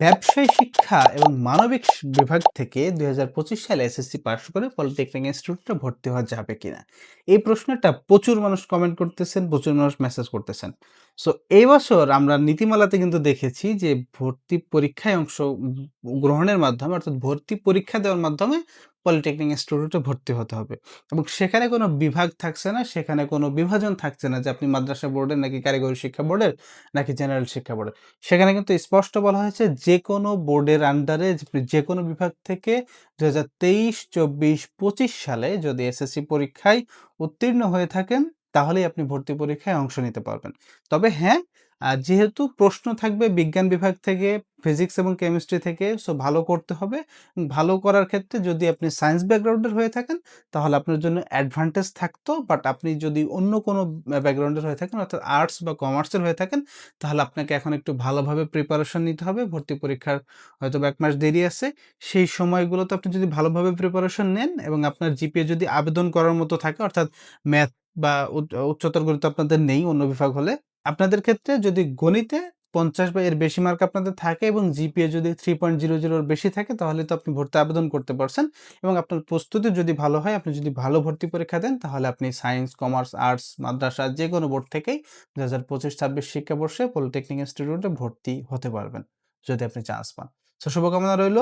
ব্যবসায় শিক্ষা এবং মানবিক বিভাগ থেকে দুই হাজার পঁচিশ সালে এসএসসি পাশ করে পলিটেকনিক ইনস্টিটিউটে ভর্তি হওয়া যাবে কিনা? এই প্রশ্নটা প্রচুর মানুষ কমেন্ট করতেছেন, প্রচুর মানুষ মেসেজ করতেছেন। সো এই বছর আমরা নীতিমালাতে কিন্তু দেখেছি যে ভর্তি পরীক্ষায় অংশ গ্রহণের মাধ্যমে অর্থাৎ ভর্তি পরীক্ষা দেওয়ার মাধ্যমে পলিটেকনিক ইনস্টিটিউটে ভর্তি হতে হবে। এবং সেখানে কোনো বিভাগ থাকছে না, সেখানে কোনো বিভাজন থাকছে না যে আপনি মাদ্রাসা বোর্ডের নাকি কারিগরি শিক্ষা বোর্ডের নাকি জেনারেল শিক্ষা বোর্ডের। সেখানে কিন্তু স্পষ্ট বলা হয়েছে যে কোনো বোর্ডের আন্ডারে আপনি যেকোনো বিভাগ থেকে ২০২৩, ২৪, ২৫ সালে যদি এসএসসি পরীক্ষায় উত্তীর্ণ হয়ে থাকেন, তাহলেই আপনি ভর্তি পরীক্ষায় অংশ নিতে পারবেন। তবে হ্যাঁ, যেহেতু প্রশ্ন থাকবে বিজ্ঞান বিভাগ থেকে, ফিজিক্স এবং কেমিস্ট্রি থেকে, সো ভালো করতে হবে। ভালো করার ক্ষেত্রে যদি আপনি সায়েন্স ব্যাকগ্রাউন্ডের হয়ে থাকেন, তাহলে আপনার জন্য অ্যাডভান্টেজ থাকতো। বাট আপনি যদি অন্য কোনো ব্যাকগ্রাউন্ডের হয়ে থাকেন অর্থাৎ আর্টস বা কমার্সের হয়ে থাকেন, তাহলে আপনাকে এখন একটু ভালোভাবে প্রিপারেশন নিতে হবে। ভর্তি পরীক্ষার হয়তো ১ মাস দেরি আছে। সেই সময়গুলোতে আপনি যদি ভালোভাবে প্রিপারেশন নেন এবং আপনার জিপিএ যদি আবেদন করার মতো থাকে অর্থাৎ ম্যাথ বা উচ্চ উচ্চতর গণিত আপনাদের নেই অন্য বিভাগ হলে, আপনাদের ক্ষেত্রে যদি গণিতে ৫০ বা এর বেশি মার্ক আপনাদের থাকে এবং জিপিএ যদি থ্রি পয়েন্ট জিরো জিরোর বেশি থাকে তাহলে তো আপনি ভর্তি আবেদন করতে পারছেন এবং আপনার প্রস্তুতি যদি ভালো হয়, আপনি যদি ভালো ভর্তি পরীক্ষা দেন তাহলে আপনি সায়েন্স, কমার্স, আর্টস, মাদ্রাসা যে কোনো বোর্ড থেকেই ২০২৫-২৬ শিক্ষাবর্ষে পলিটেকনিক ইনস্টিটিউটে ভর্তি হতে পারবেন। যদি আপনি চান্স পান। সো শুভকামনা রইল।